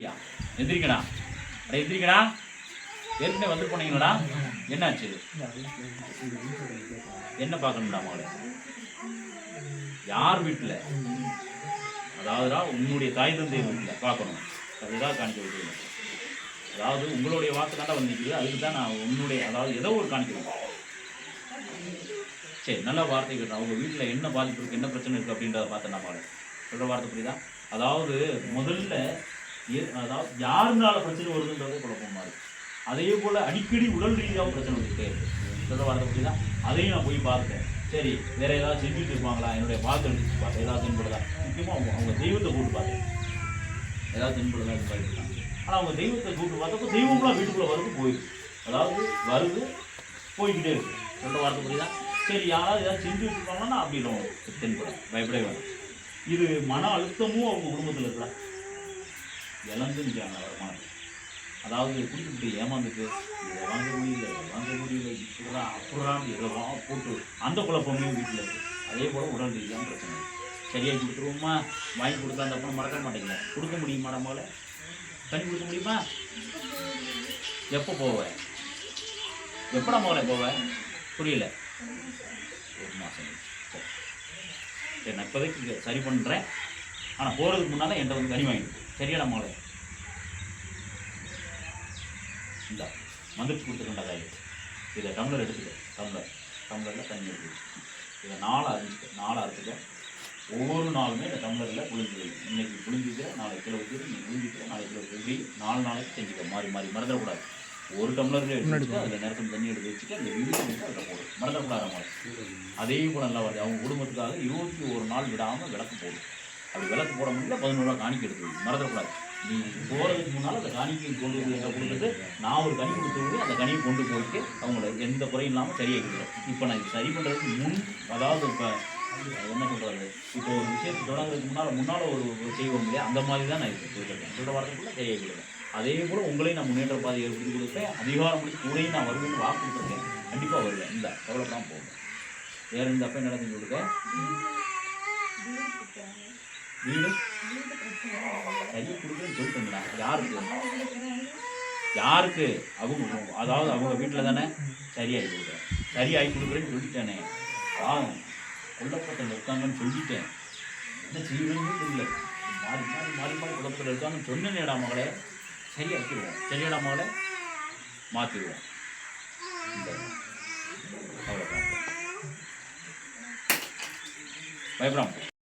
எந்திரிக்கடா அட எந்திரிக்கடா ஏற்கனவே வந்து போனீங்களா என்னாச்சு? என்ன பார்க்கணும்டா மகளே? யார் வீட்டில் அதாவதுடா உன்னுடைய தாய் தந்தை வீட்டில் பார்க்கணும். அதுதான் காணிக்க வைக்கணும் அதாவது உங்களுடைய வாக்கு தான் வந்து நிற்குது அதுக்கு தான் நான் உன்னுடைய அதாவது ஏதோ ஒரு காணிக்க சரி நல்ல வார்த்தை கேட்டேன் அவங்க வீட்டில் என்ன பாதிப்பு இருக்குது என்ன பிரச்சனை இருக்குது அப்படின்றத பார்த்தேன் நான் மகளே. சொல்கிற வார்த்தை புரியுதா? அதாவது முதல்ல அதாவது யாருனால பிரச்சனை வருதுன்றது குழப்பமா இருக்கு. அதே போல அடிக்கடி உடல் ரீதியாகவும் பிரச்சனை வந்துட்டே இருக்கு. சொல்ற வார்த்தை புரியுதா? அதையும் நான் போய் பார்த்தேன் சரி வேற ஏதாவது செஞ்சுட்டு இருப்பாங்களா என்னுடைய வாழ்க்கை எடுத்து பார்த்தேன் ஏதாவது தென்படுதா? முக்கியமாக அவங்க அவங்க தெய்வத்தை கூப்பிட்டு பார்த்தேன். ஏதாவது தென்படுதா இருக்காங்க ஆனால் அவங்க தெய்வத்தை கூப்பிட்டு பார்த்தப்போ தெய்வம்லாம் வீட்டுக்குள்ளே வருது போயிடுது அதாவது வருது போய்கிட்டே இருக்கு. சொல்ற வார்த்தை புரியுதா? சரி யாராவது ஏதாவது செஞ்சு வச்சுருப்பாங்கன்னா அப்படி நம்ம தென்படும் பயப்படவே வேணும் இது மன அழுத்தமும் அவங்க குடும்பத்தில் இருக்கலாம் இழந்து நிற்கிறாங்க வருமானம் அதாவது குடிக்கிட்டு ஏமாந்துட்டு இதை வாங்க முடியல வாங்க முடியல இப்படிதான் அப்படிதான் இதை போட்டு அந்த குழப்பமே வீட்டில் இருக்குது அதே போல் உடல் ரீதியாக பிரச்சனை. சரியாக கொடுத்துருவோமா? வாங்கி கொடுத்தா அந்த பணம் மறக்க மாட்டேங்கிறேன் கொடுக்க முடியுமா நம்மளால தண்ணி கொடுக்க முடியுமா? எப்போ போவேன் எப்படா மகளே போவேன் புரியல. ஒரு மாதம் சரி சரி நான் இப்போதைக்கு சரி பண்ணுறேன் ஆனால் போகிறதுக்கு முன்னால் என்கிட்ட வந்து கனி வாங்கிட்டு போ. சரியாடா மகளே இந்த மந்திரிச்சு கொடுத்துருக்கா காய் இதை டம்ளர் எடுத்துக்க. டம்ளர். டம்ளரில் தண்ணி எடுத்துக்க இதை நாலு அரிஞ்சுக்க. நாலு அரைச்சிக்க ஒவ்வொரு நாளுமே இந்த டம்ளரில் புளிஞ்சு வை. இன்னைக்கு புளிஞ்சிக்கிற நாளைக்கு கிலோ வைக்கிற இன்னைக்கு புளிஞ்சிக்கிற நாளைக்கு கிலோ. இப்படி நாலு நாளைக்கு செஞ்சுக்க. மாறி மாறி மறந்துடக்கூடாது. ஒரு டம்ளர்ல எடுத்து அதில் நேரத்தில் தண்ணி எடுத்து வச்சுட்டு அந்த வீடு வந்து அதில் போடும். மறந்துடக்கூடாது மாதிரி அதே கூட நல்லா வருது. அவங்க குடும்பத்துக்காக இருபத்தி ஒரு நாள் விடாமல் விளக்கு போடும். அப்படி விளக்கு போட முடியல பதினோரு ரூபா காணிக்கை எடுத்து. மறந்துடக்கூடாது. நீ போகிறதுக்கு முன்னால் அந்த கனிக்கு கொண்டு வந்து என்கிட்ட கொடுத்துட்டு நான் ஒரு கனி கொடுத்து அந்த கனியை கொண்டு போயிட்டு அவங்கள எந்த குறையும் இல்லாமல் சரியாக இப்போ நான் இது சரி பண்ணுறதுக்கு முன் அதாவது இப்போ என்ன சொல்கிறது இப்போ ஒரு விஷயத்தை தொடங்குறதுக்கு முன்னால் முன்னால் ஒரு செய்வோம் இல்லையா? அந்த மாதிரி தான் நான் இது போயிட்டு சொல்கிற வாரத்துக்குள்ள சரியாக அதே போல் உங்களையும் நான் முன்னேற்ற பாதை ஏற்படுத்தி கொடுப்பேன். அதிகாரம் முடிச்சு கூடையும் நான் வருவேன்னு வாக்கு கொடுத்துருக்கேன். கண்டிப்பாக வருவேன். இந்த எவ்வளோ தான் போகும் வேறு இந்த அப்போ என்ன நடந்து கொடுக்க வீடு சரியாக கொடுக்குறேன்னு சொல்லிட்டேங்கடா யாருக்கு? யாருக்கு? அவங்க அதாவது அவங்க வீட்டில் தானே சரியாகி கொடுக்குறேன். சரியாகி கொடுக்குறேன்னு சொல்லிட்டேனே. ஆ குழப்பத்தில் இருக்காங்கன்னு சொல்லிட்டேன். என்ன செய்வேன்னு தெரியல. மாறி மாறி மாறி மாறி குழப்பத்தில் இருக்காங்கன்னு சொன்னேனேடா மகளே. சரியாக்கிடுவோம் சரியாடா மகளே? மாற்றிடுவோம் அவ்வளோதான் பயப்படாம